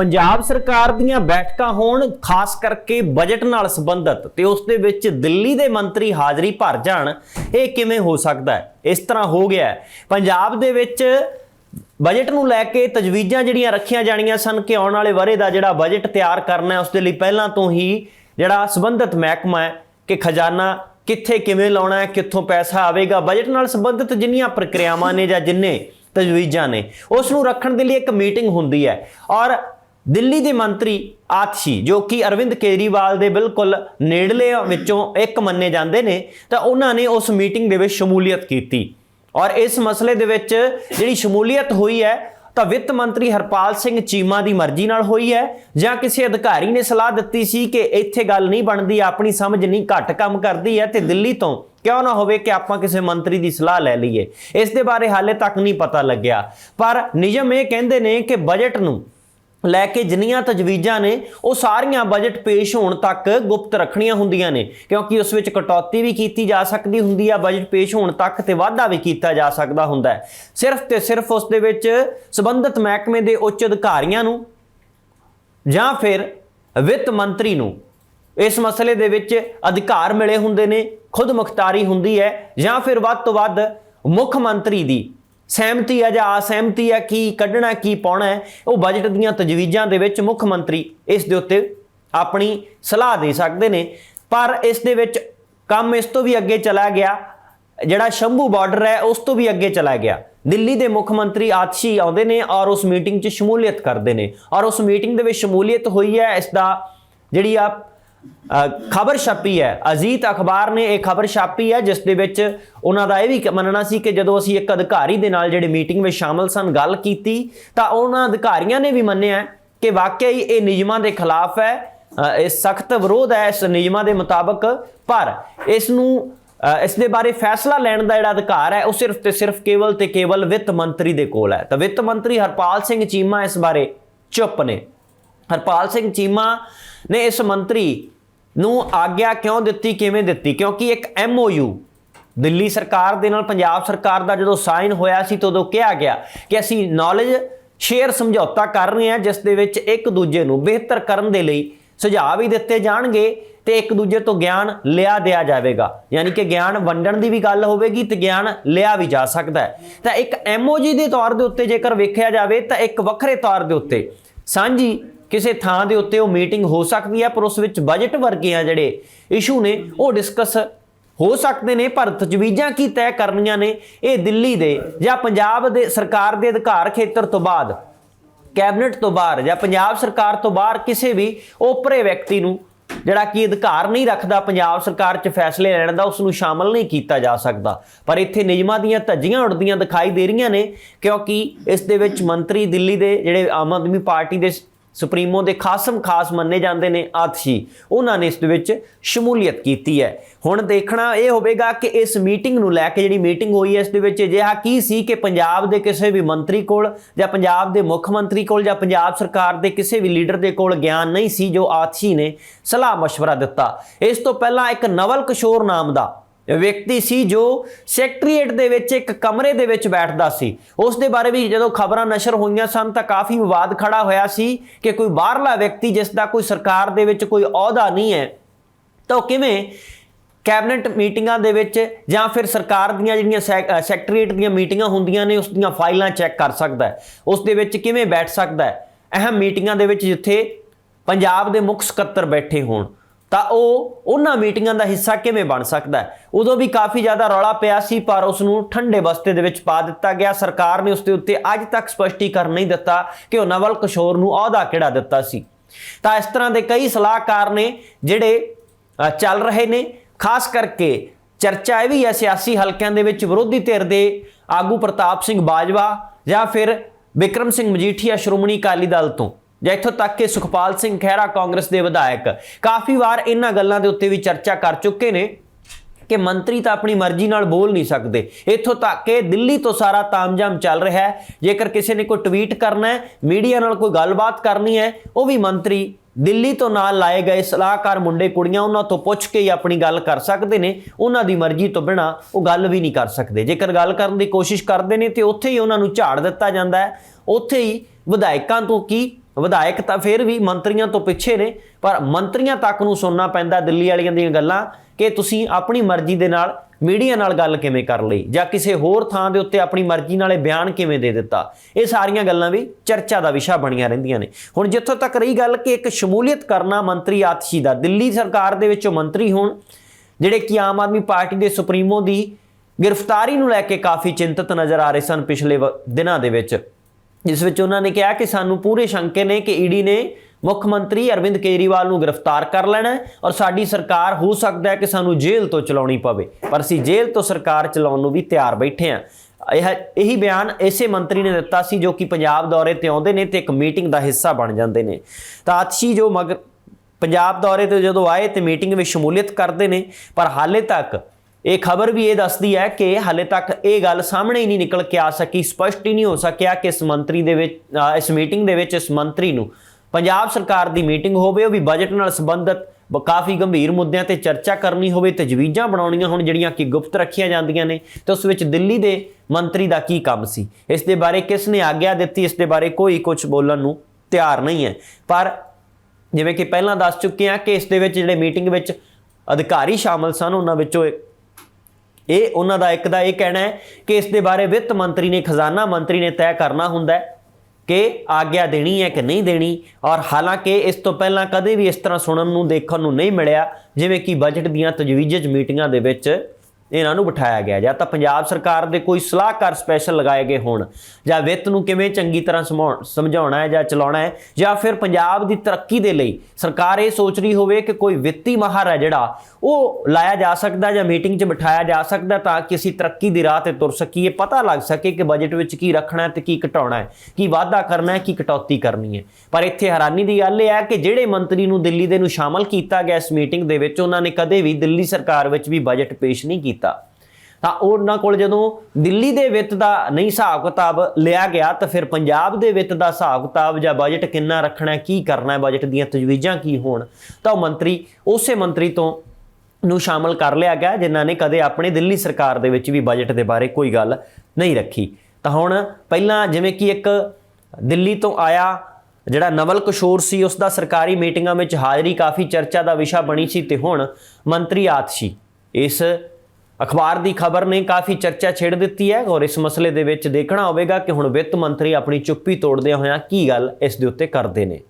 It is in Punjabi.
ਪੰਜਾਬ ਸਰਕਾਰ ਦੀਆਂ ਬੈਠਕਾਂ ਹੋਣ, ਖਾਸ ਕਰਕੇ ਬਜਟ ਨਾਲ ਸੰਬੰਧਿਤ ਤੇ ਉਸ ਦੇ ਵਿੱਚ ਦਿੱਲੀ ਦੇ ਮੰਤਰੀ ਹਾਜ਼ਰੀ ਭਰ ਜਾਣ, ਇਹ ਕਿਵੇਂ ਹੋ ਸਕਦਾ ਹੈ? ਇਸ ਤਰ੍ਹਾਂ ਹੋ ਗਿਆ ਪੰਜਾਬ ਦੇ ਵਿੱਚ ਬਜਟ ਨੂੰ ਲੈ ਕੇ ਤਜਵੀਜ਼ਾਂ ਜਿਹੜੀਆਂ ਰੱਖੀਆਂ ਜਾਣੀਆਂ ਸਨ ਕਿ ਆਉਣ ਵਾਲੇ ਵਰੇ ਦਾ ਜਿਹੜਾ ਬਜਟ ਤਿਆਰ ਕਰਨਾ ਹੈ, ਉਸ ਦੇ ਲਈ ਪਹਿਲਾਂ ਤੋਂ ਹੀ ਜਿਹੜਾ ਸੰਬੰਧਿਤ ਮਹਿਕਮਾ ਹੈ ਕਿ ਖਜ਼ਾਨਾ ਕਿੱਥੇ ਕਿਵੇਂ ਲਾਉਣਾ ਹੈ, ਕਿੱਥੋਂ ਪੈਸਾ ਆਵੇਗਾ ਬਜਟ ਨਾਲ ਸੰਬੰਧਿਤ ਜਿੰਨੀਆਂ ਪ੍ਰਕਿਰਿਆਵਾਂ ਨੇ ਜਾਂ ਜਿੰਨੇ ਤਜਵੀਜ਼ਾਂ ਨੇ, ਉਸ ਨੂੰ ਰੱਖਣ ਦੇ ਲਈ ਇੱਕ ਮੀਟਿੰਗ ਹੁੰਦੀ ਹੈ। ਔਰ ਦਿੱਲੀ ਦੇ ਮੰਤਰੀ ਆਤਸ਼ੀ, ਜੋ ਕਿ ਅਰਵਿੰਦ ਕੇਜਰੀਵਾਲ ਦੇ ਬਿਲਕੁਲ ਨੇੜਲੇ ਵਿੱਚੋਂ ਇੱਕ ਮੰਨੇ ਜਾਂਦੇ ਨੇ, ਤਾਂ ਉਹਨਾਂ ਨੇ ਉਸ ਮੀਟਿੰਗ ਦੇ ਵਿੱਚ ਸ਼ਮੂਲੀਅਤ ਕੀਤੀ। ਔਰ ਇਸ ਮਸਲੇ ਦੇ ਵਿੱਚ ਜਿਹੜੀ ਸ਼ਮੂਲੀਅਤ ਹੋਈ ਹੈ, ਤਾਂ ਵਿੱਤ ਮੰਤਰੀ ਹਰਪਾਲ ਸਿੰਘ ਚੀਮਾ ਦੀ ਮਰਜ਼ੀ ਨਾਲ ਹੋਈ ਹੈ, ਜਾਂ ਕਿਸੇ ਅਧਿਕਾਰੀ ਨੇ ਸਲਾਹ ਦਿੱਤੀ ਸੀ ਕਿ ਇੱਥੇ ਗੱਲ ਨਹੀਂ ਬਣਦੀ, ਆਪਣੀ ਸਮਝ ਨਹੀਂ, ਘੱਟ ਕੰਮ ਕਰਦੀ ਹੈ, ਤੇ ਦਿੱਲੀ ਤੋਂ ਕਿਉਂ ਨਾ ਹੋਵੇ ਕਿ ਆਪਾਂ ਕਿਸੇ ਮੰਤਰੀ ਦੀ ਸਲਾਹ ਲੈ ਲਈਏ। ਇਸ ਦੇ ਬਾਰੇ ਹਾਲੇ ਤੱਕ ਨਹੀਂ ਪਤਾ ਲੱਗਿਆ। ਪਰ ਨਿਯਮ ਇਹ ਕਹਿੰਦੇ ਨੇ ਕਿ ਬਜਟ ਨੂੰ ਲੈ ਕੇ ਜਿੰਨੀਆਂ ਤਜਵੀਜ਼ਾਂ ਨੇ, ਉਹ ਸਾਰੀਆਂ ਬਜਟ ਪੇਸ਼ ਹੋਣ ਤੱਕ ਗੁਪਤ ਰੱਖਣੀਆਂ ਹੁੰਦੀਆਂ ਨੇ। ਕਿਉਂਕਿ ਉਸ ਵਿੱਚ ਕਟੌਤੀ ਵੀ ਕੀਤੀ ਜਾ ਸਕਦੀ ਹੁੰਦੀ ਆ ਬਜਟ ਪੇਸ਼ ਹੋਣ ਤੱਕ ਤੇ ਵਾਧਾ ਵੀ ਕੀਤਾ ਜਾ ਸਕਦਾ ਹੁੰਦਾ ਹੈ। ਸਿਰਫ ਤੇ ਸਿਰਫ ਉਸ ਦੇ ਵਿੱਚ ਸਬੰਧਤ ਮਹਿਕਮੇ ਦੇ ਉੱਚ ਅਧਿਕਾਰੀਆਂ ਨੂੰ ਜਾਂ ਫਿਰ ਵਿੱਤ ਮੰਤਰੀ ਨੂੰ ਇਸ ਮਸਲੇ ਦੇ ਵਿੱਚ ਅਧਿਕਾਰ ਮਿਲੇ ਹੁੰਦੇ ਨੇ, ਖੁਦ ਮੁਖਤਾਰੀ ਹੁੰਦੀ ਹੈ ਜਾਂ ਫਿਰ ਵੱਧ ਤੋਂ ਵੱਧ ਮੁੱਖ ਮੰਤਰੀ ਦੀ ਸਹਿਮਤੀ ਹੈ ਜਾਂ ਅਸਹਿਮਤੀ ਹੈ ਕੀ ਕੱਢਣਾ, ਕੀ ਪਾਉਣਾ ਹੈ, ਉਹ ਬਜਟ ਦੀਆਂ ਤਜਵੀਜ਼ਾਂ ਦੇ ਵਿੱਚ ਮੁੱਖ ਮੰਤਰੀ ਇਸ ਦੇ ਉੱਤੇ ਆਪਣੀ ਸਲਾਹ ਦੇ ਸਕਦੇ ਨੇ। ਪਰ ਇਸ ਦੇ ਵਿੱਚ ਕੰਮ ਇਸ ਤੋਂ ਵੀ ਅੱਗੇ ਚਲਾ ਗਿਆ, ਜਿਹੜਾ ਸ਼ੰਭੂ ਬਾਰਡਰ ਹੈ, ਉਸ ਤੋਂ ਵੀ ਅੱਗੇ ਚਲਾ ਗਿਆ। ਦਿੱਲੀ ਦੇ ਮੁੱਖ ਮੰਤਰੀ ਆਤਸ਼ੀ ਆਉਂਦੇ ਨੇ ਔਰ ਉਸ ਮੀਟਿੰਗ 'ਚ ਸ਼ਮੂਲੀਅਤ ਕਰਦੇ ਨੇ। ਔਰ ਉਸ ਮੀਟਿੰਗ ਦੇ ਵਿੱਚ ਸ਼ਮੂਲੀਅਤ ਹੋਈ ਹੈ, ਇਸ ਦਾ ਜਿਹੜੀ ਆ ਖਬਰ ਛਾਪੀ ਹੈ। ਅਜੀਤ ਅਖਬਾਰ ਨੇ ਇਹ ਖਬਰ ਛਾਪੀ ਹੈ ਜਿਸ ਦੇ ਵਿੱਚ ਉਹਨਾਂ ਦਾ ਇਹ ਵੀ ਮੰਨਣਾ ਸੀ ਕਿ ਜਦੋਂ ਅਸੀਂ ਇੱਕ ਅਧਿਕਾਰੀ ਦੇ ਨਾਲ ਜਿਹੜੇ ਮੀਟਿੰਗ ਵਿੱਚ ਸ਼ਾਮਲ ਸਨ ਗੱਲ ਕੀਤੀ ਤਾਂ ਉਹਨਾਂ ਅਧਿਕਾਰੀਆਂ ਨੇ ਵੀ ਮੰਨਿਆ ਕਿ ਵਾਕਿਆ ਹੀ ਇਹ ਨਿਯਮਾਂ ਦੇ ਖਿਲਾਫ ਹੈ ਅ, ਇਹ ਸਖਤ ਵਿਰੋਧ ਹੈ ਇਸ ਨਿਯਮਾਂ ਦੇ ਮੁਤਾਬਕ ਪਰ ਇਸ ਨੂੰ ਅ, ਇਸ ਦੇ ਬਾਰੇ ਫੈਸਲਾ ਲੈਣ ਦਾ ਜਿਹੜਾ ਅਧਿਕਾਰ ਹੈ ਉਹ ਸਿਰਫ ਤੇ ਸਿਰਫ ਕੇਵਲ ਤੇ ਕੇਵਲ ਵਿੱਤ ਮੰਤਰੀ ਦੇ ਕੋਲ ਹੈ। ਤਾਂ ਵਿੱਤ ਮੰਤਰੀ ਹਰਪਾਲ ਸਿੰਘ ਚੀਮਾ ਇਸ ਬਾਰੇ ਚੁੱਪ ਨੇ। ਹਰਪਾਲ ਸਿੰਘ ਚੀਮਾ ਨੇ ਇਸ ਮੰਤਰੀ ਨੂੰ ਆਗਿਆ ਕਿਉਂ ਦਿੱਤੀ, ਕਿਵੇਂ ਦਿੱਤੀ? ਕਿਉਂਕਿ ਇੱਕ ਐਮਓਯੂ ਦਿੱਲੀ ਸਰਕਾਰ ਦੇ ਨਾਲ, ਪੰਜਾਬ ਸਰਕਾਰ ਦਾ ਜਦੋਂ ਸਾਈਨ ਹੋਇਆ ਸੀ, ਤਾਂ ਉਦੋਂ ਕਿਹਾ ਗਿਆ ਕਿ ਅਸੀਂ ਨੌਲੇਜ ਸ਼ੇਅਰ ਸਮਝੌਤਾ ਕਰ ਰਹੇ ਹਾਂ, ਜਿਸ ਦੇ ਵਿੱਚ ਇੱਕ ਦੂਜੇ ਨੂੰ ਬਿਹਤਰ ਕਰਨ ਦੇ ਲਈ ਸੁਝਾਅ ਵੀ ਦਿੱਤੇ ਜਾਣਗੇ ਤੇ ਇੱਕ ਦੂਜੇ ਤੋਂ ਗਿਆਨ ਲਿਆ ਦਿਆ ਜਾਵੇਗਾ। ਯਾਨੀ ਕਿ ਗਿਆਨ ਵੰਡਣ ਦੀ ਵੀ ਗੱਲ ਹੋਵੇਗੀ ਤੇ ਗਿਆਨ ਲਿਆ ਵੀ ਜਾ ਸਕਦਾ ਹੈ। ਤਾਂ ਇੱਕ ਐਮਓਜੀ ਦੇ ਤੌਰ ਦੇ ਉੱਤੇ ਜੇਕਰ ਵੇਖਿਆ ਜਾਵੇ, ਤਾਂ ਇੱਕ ਵੱਖਰੇ ਤੌਰ ਦੇ ਉੱਤੇ ਸਾਂਝੀ ਕਿਸੇ ਥਾਂ ਦੇ ਉੱਤੇ ਉਹ ਮੀਟਿੰਗ ਹੋ ਸਕਦੀ ਹੈ, ਪਰ ਉਸ ਵਿੱਚ ਬਜਟ ਵਰਗੀਆਂ ਜਿਹੜੇ ਇਸ਼ੂ ਨੇ, ਉਹ ਡਿਸਕਸ ਹੋ ਸਕਦੇ ਨੇ, ਪਰ ਤਜਵੀਜ਼ਾਂ ਕੀ ਤੈਅ ਕਰਨੀਆਂ ਨੇ, ਇਹ ਦਿੱਲੀ ਦੇ ਜਾਂ ਪੰਜਾਬ ਦੇ ਸਰਕਾਰ ਦੇ ਅਧਿਕਾਰ ਖੇਤਰ ਤੋਂ ਬਾਅਦ, ਕੈਬਨਿਟ ਤੋਂ ਬਾਹਰ ਜਾਂ ਪੰਜਾਬ ਸਰਕਾਰ ਤੋਂ ਬਾਹਰ ਕਿਸੇ ਵੀ ਓਪਰੇ ਵਿਅਕਤੀ ਨੂੰ ਜਿਹੜਾ ਕਿ ਅਧਿਕਾਰ ਨਹੀਂ ਰੱਖਦਾ, ਪੰਜਾਬ ਸਰਕਾਰ 'ਚ ਫੈਸਲੇ ਲੈਣ ਦਾ ਉਸ ਨੂੰ ਸ਼ਾਮਲ ਨਹੀਂ ਕੀਤਾ ਜਾ ਸਕਦਾ। ਪਰ ਇੱਥੇ ਨਿਯਮਾਂ ਦੀਆਂ ਧੱਜੀਆਂ ਉੱਡਦੀਆਂ ਦਿਖਾਈ ਦੇ ਰਹੀਆਂ ਨੇ, ਕਿਉਂਕਿ ਇਸ ਦੇ ਵਿੱਚ ਮੰਤਰੀ ਦਿੱਲੀ ਦੇ ਜਿਹੜੇ ਆਮ ਆਦਮੀ ਪਾਰਟੀ ਦੇ ਸੁਪਰੀਮੋ ਦੇ ਖਾਸਮ ਖਾਸ ਮੰਨੇ ਜਾਂਦੇ ਨੇ ਆਤਸ਼ੀ ਉਹਨਾਂ ਨੇ ਇਸ ਦੇ ਵਿੱਚ ਸ਼ਮੂਲੀਅਤ ਕੀਤੀ ਹੈ ਹੁਣ ਦੇਖਣਾ ਇਹ ਹੋਵੇਗਾ ਕਿ ਇਸ ਮੀਟਿੰਗ ਨੂੰ ਲੈ ਕੇ ਜਿਹੜੀ ਮੀਟਿੰਗ ਹੋਈ ਹੈ ਇਸ ਦੇ ਵਿੱਚ ਅਜਿਹਾ ਕੀ ਸੀ ਕਿ ਪੰਜਾਬ ਦੇ ਕਿਸੇ ਵੀ ਮੰਤਰੀ ਕੋਲ ਜਾਂ ਪੰਜਾਬ ਦੇ ਮੁੱਖ ਮੰਤਰੀ ਕੋਲ ਜਾਂ ਪੰਜਾਬ ਸਰਕਾਰ ਦੇ ਕਿਸੇ ਵੀ ਲੀਡਰ ਦੇ ਕੋਲ ਗਿਆਨ ਨਹੀਂ ਸੀ ਜੋ ਆਤਸ਼ੀ ਨੇ ਸਲਾਹ مشورہ ਦਿੱਤਾ ਇਸ ਤੋਂ ਪਹਿਲਾਂ ਇੱਕ ਨਵਲ ਕਿਸ਼ੋਰ ਨਾਮ ਦਾ ਵਿਅਕਤੀ ਸੀ ਜੋ ਸੈਕਟਰੀਏਟ ਦੇ ਵਿੱਚ ਇੱਕ ਕਮਰੇ ਦੇ ਵਿੱਚ ਬੈਠਦਾ ਸੀ। ਉਸ ਦੇ ਬਾਰੇ ਵੀ ਜਦੋਂ ਖਬਰਾਂ ਨਸ਼ਰ ਹੋਈਆਂ ਸਨ ਤਾਂ ਕਾਫੀ ਵਿਵਾਦ ਖੜਾ ਹੋਇਆ ਸੀ ਕਿ ਕੋਈ ਬਾਹਰਲਾ ਵਿਅਕਤੀ ਜਿਸ ਦਾ ਕੋਈ ਸਰਕਾਰ ਦੇ ਵਿੱਚ ਕੋਈ ਅਹੁਦਾ ਨਹੀਂ ਹੈ, ਤਾਂ ਉਹ ਕਿਵੇਂ ਕੈਬਨਿਟ ਮੀਟਿੰਗਾਂ ਦੇ ਵਿੱਚ ਜਾਂ ਫਿਰ ਸਰਕਾਰ ਦੀਆਂ ਜਿਹੜੀਆਂ ਸੈਕਟਰੀਏਟ ਦੀਆਂ ਮੀਟਿੰਗਾਂ ਹੁੰਦੀਆਂ ਨੇ, ਉਸ ਦੀਆਂ ਫਾਈਲਾਂ ਚੈੱਕ ਕਰ ਸਕਦਾ ਹੈ। ਉਸ ਦੇ ਵਿੱਚ ਕਿਵੇਂ ਬੈਠ ਸਕਦਾ ਹੈ? ਅਹਿਮ ਮੀਟਿੰਗਾਂ ਦੇ ਵਿੱਚ ਜਿੱਥੇ ਪੰਜਾਬ ਦੇ ਮੁੱਖ ਸਕੱਤਰ ਬੈਠੇ ਹੋਣ। ਤਾਂ ਉਹ ਉਹਨਾਂ ਮੀਟਿੰਗਾਂ ਦਾ ਹਿੱਸਾ ਕਿਵੇਂ ਬਣ ਸਕਦਾ ਉਦੋਂ ਵੀ ਕਾਫੀ ਜ਼ਿਆਦਾ ਰੌਲਾ ਪਿਆ ਸੀ, ਪਰ ਉਸ ਨੂੰ ਠੰਡੇ ਬਸਤੇ ਦੇ ਵਿੱਚ ਪਾ ਦਿੱਤਾ ਗਿਆ। ਸਰਕਾਰ ਨੇ ਉਸ ਦੇ ਉੱਤੇ ਅੱਜ ਤੱਕ ਸਪਸ਼ਟੀਕਰਨ ਨਹੀਂ ਦਿੱਤਾ ਕਿ ਉਹ ਨਵਲ ਕਿਸ਼ੋਰ ਨੂੰ ਅਹੁਦਾ ਕਿਹੜਾ ਦਿੱਤਾ ਸੀ। ਤਾਂ ਇਸ ਤਰ੍ਹਾਂ ਦੇ ਕਈ ਸਲਾਹਕਾਰ ਨੇ ਜਿਹੜੇ ਚੱਲ ਰਹੇ ਨੇ, ਖਾਸ ਕਰਕੇ ਚਰਚਾ ਇਹ ਵੀ ਹੈ ਸਿਆਸੀ ਹਲਕਿਆਂ ਦੇ ਵਿੱਚ ਵਿਰੋਧੀ ਧਿਰ ਦੇ ਆਗੂ ਪ੍ਰਤਾਪ ਸਿੰਘ ਬਾਜਵਾ ਜਾਂ ਫਿਰ ਵਿਕਰਮ ਸਿੰਘ ਮਜੀਠੀਆ ਸ਼੍ਰੋਮਣੀ ਅਕਾਲੀ ਦਲ ਤੋਂ। ਜਾਂ ਇੱਥੋਂ ਤੱਕ ਕਿ ਸੁਖਪਾਲ ਸਿੰਘ ਖਹਿਰਾ ਕਾਂਗਰਸ ਦੇ ਵਿਧਾਇਕ ਕਾਫੀ ਵਾਰ ਇਹਨਾਂ ਗੱਲਾਂ ਦੇ ਉੱਤੇ ਵੀ ਚਰਚਾ ਕਰ ਚੁੱਕੇ ਨੇ ਕਿ ਮੰਤਰੀ ਤਾਂ ਆਪਣੀ ਮਰਜ਼ੀ ਨਾਲ ਬੋਲ ਨਹੀਂ ਸਕਦੇ। ਇੱਥੋਂ ਤੱਕ ਕਿ ਦਿੱਲੀ ਤੋਂ ਸਾਰਾ ਤਾਮਝਾਮ ਚੱਲ ਰਿਹਾ ਹੈ। ਜੇਕਰ ਕਿਸੇ ਨੇ ਕੋਈ ਟਵੀਟ ਕਰਨਾ ਹੈ, ਮੀਡੀਆ ਨਾਲ ਕੋਈ ਗੱਲਬਾਤ ਕਰਨੀ ਹੈ, ਉਹ ਵੀ ਮੰਤਰੀ ਦਿੱਲੀ ਤੋਂ ਨਾਲ ਲਾਏ ਗਏ ਸਲਾਹਕਾਰ ਮੁੰਡੇ ਕੁੜੀਆਂ ਉਹਨਾਂ ਤੋਂ ਪੁੱਛ ਕੇ ਹੀ ਆਪਣੀ ਗੱਲ ਕਰ ਸਕਦੇ ਨੇ। ਉਹਨਾਂ ਦੀ ਮਰਜ਼ੀ ਤੋਂ ਬਿਨਾ ਉਹ ਗੱਲ ਵੀ ਨਹੀਂ ਕਰ ਸਕਦੇ। ਜੇਕਰ ਗੱਲ ਕਰਨ ਦੀ ਕੋਸ਼ਿਸ਼ ਕਰਦੇ ਨੇ ਤੇ ਉੱਥੇ ਹੀ ਉਹਨਾਂ ਨੂੰ ਝਾੜ ਦਿੱਤਾ ਜਾਂਦਾ ਹੈ। ਉੱਥੇ ਹੀ ਵਿਧਾਇਕਾਂ ਤੋਂ ਕੀ ਵਿਧਾਇਕ ਤਾਂ ਫਿਰ ਵੀ ਮੰਤਰੀਆਂ ਤੋਂ ਪਿੱਛੇ ਨੇ, ਪਰ ਮੰਤਰੀਆਂ ਤੱਕ ਨੂੰ ਸੁਣਨਾ ਪੈਂਦਾ ਦਿੱਲੀ ਵਾਲੀਆਂ ਦੀਆਂ ਗੱਲਾਂ ਕਿ ਤੁਸੀਂ ਆਪਣੀ ਮਰਜ਼ੀ ਦੇ ਨਾਲ ਮੀਡੀਆ ਨਾਲ ਗੱਲ ਕਿਵੇਂ ਕਰ ਲਈ ਜਾਂ ਕਿਸੇ ਹੋਰ ਥਾਂ ਦੇ ਉੱਤੇ ਆਪਣੀ ਮਰਜ਼ੀ ਨਾਲੇ ਬਿਆਨ ਕਿਵੇਂ ਦੇ ਦਿੱਤਾ। ਇਹ ਸਾਰੀਆਂ ਗੱਲਾਂ ਵੀ ਚਰਚਾ ਦਾ ਵਿਸ਼ਾ ਬਣੀਆਂ ਰਹਿੰਦੀਆਂ ਨੇ। ਹੁਣ ਜਿੱਥੋਂ ਤੱਕ ਰਹੀ ਗੱਲ ਕਿ ਇੱਕ ਸ਼ਮੂਲੀਅਤ ਕਰਨਾ ਮੰਤਰੀ ਆਤਸ਼ੀ ਦਾ, ਦਿੱਲੀ ਸਰਕਾਰ ਦੇ ਵਿੱਚੋਂ ਮੰਤਰੀ ਹੋਣ, ਜਿਹੜੇ ਕਿ ਆਮ ਆਦਮੀ ਪਾਰਟੀ ਦੇ ਸੁਪਰੀਮੋ ਦੀ ਗ੍ਰਿਫਤਾਰੀ ਨੂੰ ਲੈ ਕੇ ਕਾਫੀ ਚਿੰਤਤ ਨਜ਼ਰ ਆ ਰਹੇ ਸਨ ਪਿਛਲੇ ਵ- ਦਿਨਾਂ ਦੇ ਵਿੱਚ। ਜਿਸ ਵਿੱਚ ਉਹਨਾਂ ਨੇ ਕਿਹਾ ਕਿ ਸਾਨੂੰ ਪੂਰੇ ਸ਼ੰਕੇ ਨੇ ਕਿ ਈਡੀ ਨੇ ਮੁੱਖ ਮੰਤਰੀ ਅਰਵਿੰਦ ਕੇਜਰੀਵਾਲ ਨੂੰ ਗ੍ਰਿਫਤਾਰ ਕਰ ਲੈਣਾ ਔਰ ਸਾਡੀ ਸਰਕਾਰ ਹੋ ਸਕਦਾ ਹੈ ਕਿ ਸਾਨੂੰ ਜੇਲ੍ਹ ਤੋਂ ਚਲਾਉਣੀ ਪਵੇ। ਪਰ ਅਸੀਂ ਜੇਲ੍ਹ ਤੋਂ ਸਰਕਾਰ ਚਲਾਉਣ ਨੂੰ ਵੀ ਤਿਆਰ ਬੈਠੇ ਹਾਂ। ਇਹ ਇਹੀ ਬਿਆਨ ਇਸੇ ਮੰਤਰੀ ਨੇ ਦਿੱਤਾ ਸੀ ਜੋ ਕਿ ਪੰਜਾਬ ਦੌਰੇ ਤੇ ਆਉਂਦੇ ਨੇ ਤੇ ਇੱਕ ਮੀਟਿੰਗ ਦਾ ਹਿੱਸਾ ਬਣ ਜਾਂਦੇ ਨੇ। ਤਾਂ ਆਤਸ਼ੀ ਜੋ ਮਗਰ ਪੰਜਾਬ ਦੌਰੇ ਤੇ ਜਦੋਂ ਆਏ ਤੇ ਮੀਟਿੰਗ ਵਿੱਚ ਸ਼ਮੂਲੀਅਤ ਕਰਦੇ ਨੇ, ਪਰ ਹਾਲੇ ਤੱਕ ਇਹ ਖਬਰ ਵੀ ਇਹ ਦੱਸਦੀ ਹੈ ਕਿ ਹਾਲੇ ਤੱਕ ਇਹ ਗੱਲ ਸਾਹਮਣੇ ਹੀ ਨਹੀਂ ਨਿਕਲ ਕੇ ਆ ਸਕੀ, ਸਪਸ਼ਟ ਹੀ ਨਹੀਂ ਹੋ ਸਕਿਆ ਕਿ ਇਸ ਮੰਤਰੀ ਦੇ ਵਿੱਚ ਇਸ ਮੀਟਿੰਗ ਦੇ ਵਿੱਚ ਇਸ ਮੰਤਰੀ ਨੂੰ ਪੰਜਾਬ ਸਰਕਾਰ ਦੀ ਮੀਟਿੰਗ ਹੋਵੇ, ਉਹ ਵੀ ਬਜਟ ਨਾਲ ਸੰਬੰਧਿਤ ਬ- ਕਾਫੀ ਗੰਭੀਰ ਮੁੱਦਿਆਂ ਤੇ ਚਰਚਾ ਕਰਨੀ ਹੋਵੇ ਤਜਵੀਜ਼ਾਂ ਬਣਾਉਣੀਆਂ ਹੋਣ, ਜਿਹੜੀਆਂ ਕਿ ਗੁਪਤ ਰੱਖੀਆਂ ਜਾਂਦੀਆਂ ਨੇ, ਤੇ ਉਸ ਵਿੱਚ ਦਿੱਲੀ ਦੇ ਮੰਤਰੀ ਦਾ ਕੀ ਕੰਮ ਸੀ? ਇਸ ਦੇ ਬਾਰੇ ਕਿਸ ਨੇ ਆਗਿਆ ਦਿੱਤੀ? ਇਸ ਦੇ ਬਾਰੇ ਕੋਈ ਕੁਝ ਬੋਲਣ ਨੂੰ ਤਿਆਰ ਨਹੀਂ ਹੈ। ਪਰ ਜਿਵੇਂ ਕਿ ਪਹਿਲਾਂ ਦੱਸ ਚੁੱਕੇ ਹਾਂ ਕਿ ਇਸ ਦੇ ਵਿੱਚ ਜਿਹੜੇ ਮੀਟਿੰਗ ਵਿੱਚ ਅਧਿਕਾਰੀ ਸ਼ਾਮਲ ਸਨ, ਉਹਨਾਂ ਵਿੱਚੋਂ ਇਹ ਉਹਨਾਂ ਦਾ ਇੱਕ ਦਾ ਇਹ ਕਹਿਣਾ ਹੈ ਕਿ ਇਸ ਦੇ ਬਾਰੇ ਵਿੱਤ ਮੰਤਰੀ ਨੇ, ਖਜ਼ਾਨਾ ਮੰਤਰੀ ਨੇ ਤੈਅ ਕਰਨਾ ਹੁੰਦਾ ਹੈ ਕਿ ਆਗਿਆ ਦੇਣੀ ਹੈ ਕਿ ਨਹੀਂ ਦੇਣੀ ਔਰ ਹਾਲਾਂਕਿ ਇਸ ਤੋਂ ਪਹਿਲਾਂ ਕਦੇ ਵੀ ਇਸ ਤਰ੍ਹਾਂ ਸੁਣਨ ਨੂੰ, ਦੇਖਣ ਨੂੰ ਨਹੀਂ ਮਿਲਿਆ, ਜਿਵੇਂ ਕਿ ਬਜਟ ਦੀਆਂ ਤਜਵੀਜ਼ ਮੀਟਿੰਗਾਂ ਦੇ ਵਿੱਚ ਇਹਨਾਂ ਨੂੰ ਬਿਠਾਇਆ ਗਿਆ ਜਾਂ ਤਾਂ ਪੰਜਾਬ ਸਰਕਾਰ ਦੇ ਕੋਈ ਸਲਾਹਕਾਰ ਸਪੈਸ਼ਲ ਲਗਾਏ ਗਏ ਹੋਣ, ਜਾਂ ਵਿੱਤ ਨੂੰ ਕਿਵੇਂ ਚੰਗੀ ਤਰ੍ਹਾਂ ਸਮਝਾਉਣ- ਸਮਝਾਉਣਾ ਹੈ ਜਾਂ ਚਲਾਉਣਾ ਹੈ, ਜਾਂ ਫਿਰ ਪੰਜਾਬ ਦੀ ਤਰੱਕੀ ਦੇ ਲਈ ਸਰਕਾਰ ਇਹ ਸੋਚ ਰਹੀ ਹੋਵੇ ਕਿ ਕੋਈ ਵਿੱਤੀ ਮਾਹਰ ਹੈ ਜਿਹੜਾ ਉਹ ਲਾਇਆ ਜਾ ਸਕਦਾ ਜਾਂ ਮੀਟਿੰਗ 'ਚ ਬਿਠਾਇਆ ਜਾ ਸਕਦਾ ਤਾਂ ਕਿ ਅਸੀਂ ਤਰੱਕੀ ਦੀ ਰਾਹ ਤੇ ਤੁਰ ਸਕੀਏ, ਪਤਾ ਲੱਗ ਸਕੇ ਕਿ ਬਜਟ ਵਿੱਚ ਕੀ ਰੱਖਣਾ ਹੈ ਤੇ ਕੀ ਘਟਾਉਣਾ ਹੈ, ਕੀ ਵਾਧਾ ਕਰਨਾ ਹੈ, ਕੀ ਕਟੌਤੀ ਕਰਨੀ ਹੈ। ਪਰ ਇੱਥੇ ਹੈਰਾਨੀ ਦੀ ਗੱਲ ਇਹ ਹੈ ਕਿ ਜਿਹੜੇ ਮੰਤਰੀ ਨੂੰ ਦਿੱਲੀ ਦੇ ਨੂੰ ਸ਼ਾਮਲ ਕੀਤਾ ਗਿਆ ਇਸ ਮੀਟਿੰਗ ਦੇ ਵਿੱਚ, ਉਹਨਾਂ ਨੇ ਕਦੇ ਵੀ ਦਿੱਲੀ ਸਰਕਾਰ ਵਿੱਚ ਵੀ ਬਜਟ ਪੇਸ਼ ਨਹੀਂ ਕੀਤਾ। ਤਾਂ ਉਹਨਾਂ ਕੋਲ ਜਦੋਂ ਦਿੱਲੀ ਦੇ ਵਿੱਤ ਦਾ ਨਹੀਂ ਹਿਸਾਬ ਕਿਤਾਬ ਲਿਆ ਗਿਆ, ਤਾਂ ਫਿਰ ਪੰਜਾਬ ਦੇ ਵਿੱਤ ਦਾ ਹਿਸਾਬ ਕਿਤਾਬ ਜਾਂ ਬਜਟ ਕਿੰਨਾ ਰੱਖਣਾ, ਕੀ ਕਰਨਾ ਹੈ ਬਜਟ ਦੀਆਂ ਤਜਵੀਜ਼ਾਂ ਕੀ ਹੋਣ, ਤਾਂ ਉਹ ਮੰਤਰੀ, ਉਸੇ ਮੰਤਰੀ ਤੋਂ ਨੂੰ ਸ਼ਾਮਲ ਕਰ ਲਿਆ ਗਿਆ, ਜਿਨ੍ਹਾਂ ਨੇ ਕਦੇ ਆਪਣੇ ਦਿੱਲੀ ਸਰਕਾਰ ਦੇ ਵਿੱਚ ਵੀ ਬਜਟ ਦੇ ਬਾਰੇ ਕੋਈ ਗੱਲ ਨਹੀਂ ਰੱਖੀ। ਤਾਂ ਹੁਣ ਪਹਿਲਾਂ ਜਿਵੇਂ ਕਿ ਇੱਕ ਦਿੱਲੀ ਤੋਂ ਆਇਆ, ਜਿਹੜਾ ਨਵਲ ਕਿਸ਼ੋਰ ਸੀ ਉਸ ਦਾ ਸਰਕਾਰੀ ਮੀਟਿੰਗਾਂ ਵਿੱਚ ਹਾਜ਼ਰੀ, ਕਾਫੀ ਚਰਚਾ ਦਾ ਵਿਸ਼ਾ ਬਣੀ ਸੀ ਤੇ ਹੁਣ ਮੰਤਰੀ ਆਤਸ਼ੀ ਇਸ ਅਖਬਾਰ ਦੀ ਖਬਰ ਨੇ ਕਾਫੀ ਚਰਚਾ ਛੇੜ ਦਿੱਤੀ ਹੈ ਔਰ ਇਸ ਮਸਲੇ ਦੇ ਵਿੱਚ ਦੇਖਣਾ ਹੋਵੇਗਾ ਕਿ ਹੁਣ ਵਿੱਤ ਮੰਤਰੀ ਆਪਣੀ ਚੁੱਪੀ ਤੋੜਦਿਆਂ ਹੋਇਆਂ ਕੀ ਗੱਲ ਇਸ ਦੇ ਉੱਤੇ ਕਰਦੇ ਨੇ।